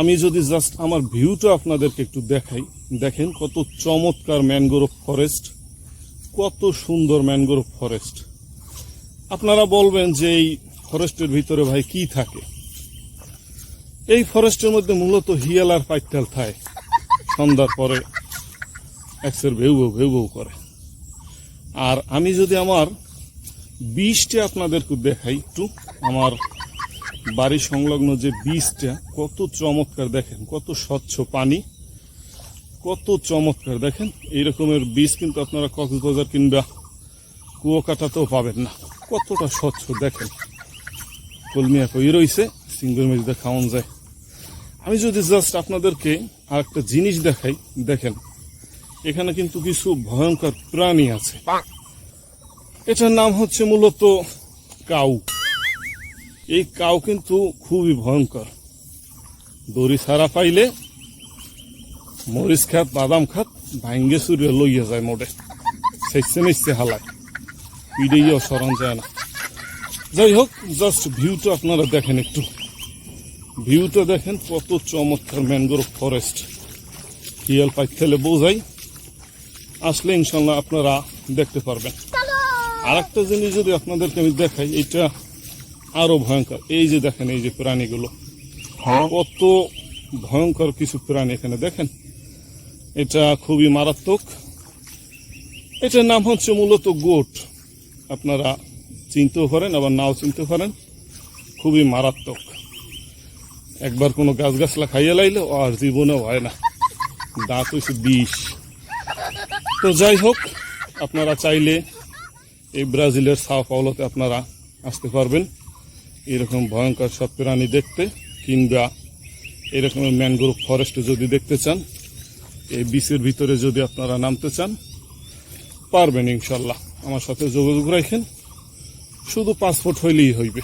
আমি যদি জাস্ট আমার ভিউটা আপনাদেরকে একটু দেখাই, দেখেন কত চমৎকার ম্যানগ্রোভ ফরেস্ট কত সুন্দর ম্যানগ্রোভ ফরেস্ট আপনারা বলবেন যে এই ফরেস্টের ভিতরে ভাই কি থাকে? এই ফরেস্টের মধ্যে মূলত হিয়াল আর পাইটাল থাকে। সন্ধ্যার পরে একসের ভেউ ভেউ ভেউ ভেউ করে। আর আমি যদি আমার বীজটা আপনাদেরকে দেখাই একটু, আমার বাড়ি সংলগ্ন যে বীজটা কত চমৎকার দেখেন কত স্বচ্ছ পানি কত চমৎকার দেখেন এই রকমের বীজ কিন্তু আপনারা কক্সবাজার কিংবা কুয়োকাটাতেও পাবেন না। কতটা স্বচ্ছ দেখেন। কলমিয়া কই রইছে সিঙ্গল মেজিতে খাওয়ান যায়। আমি যদি জাস্ট আপনাদেরকে আর একটা জিনিস দেখাই দেখেন এখানে কিন্তু কিছু ভয়ঙ্কর প্রাণী আছে। এটার নাম হচ্ছে মূলত কাউ। এই কাউ কিন্তু খুবই ভয়ঙ্কর। দড়ি ছাড়া পাইলে মরিচ খাত বাদাম খাত ভাঙ্গে চুরিয়ে লইয়া যায় মোটে। সেচছে নিচ্ছে হালায়। পিড়েইও সরণ যায় না। যাই হোক জাস্ট ভিউটা আপনারা দেখেন একটু। ভিউটা দেখেন কত চমৎকার ম্যানগ্রোভ ফরেস্ট হিয়াল পাইতেলে বোঝাই। আসলে ইনশাল্লাহ আপনারা দেখতে পারবেন। আর একটা জিনিস যদি আপনাদেরকে আমি দেখাই এটা আরও ভয়ঙ্কর। এই যে দেখেন এই যে প্রাণীগুলো। কত ভয়ঙ্কর কিছু প্রাণী এখানে দেখেন। এটা খুবই মারাত্মক। এটার নাম হচ্ছে মূলত গোট। আপনারা চিনতেও পারেন আবার নাও চিনতে পারেন। খুবই মারাত্মক। একবার কোনো গাছ গাছলা খাইয়ে লাইলে আর জীবনেও হয় না। দাঁত হয়েছে বিষ। তো যাই হোক আপনারা চাইলে এই ব্রাজিলের সাও পাওলোতে আপনারা আসতে পারবেন। এরকম ভয়ঙ্কর সব প্রাণী দেখতে, কিংবা এরকম ম্যানগ্রোভ ফরেস্টে যদি দেখতে চান, এই বিচের ভিতরে যদি আপনারা নামতে চান, পারবেন ইনশাল্লাহ। আমার সাথে যোগাযোগ রাখেন। শুধু পাসপোর্ট হইলেই হইবে।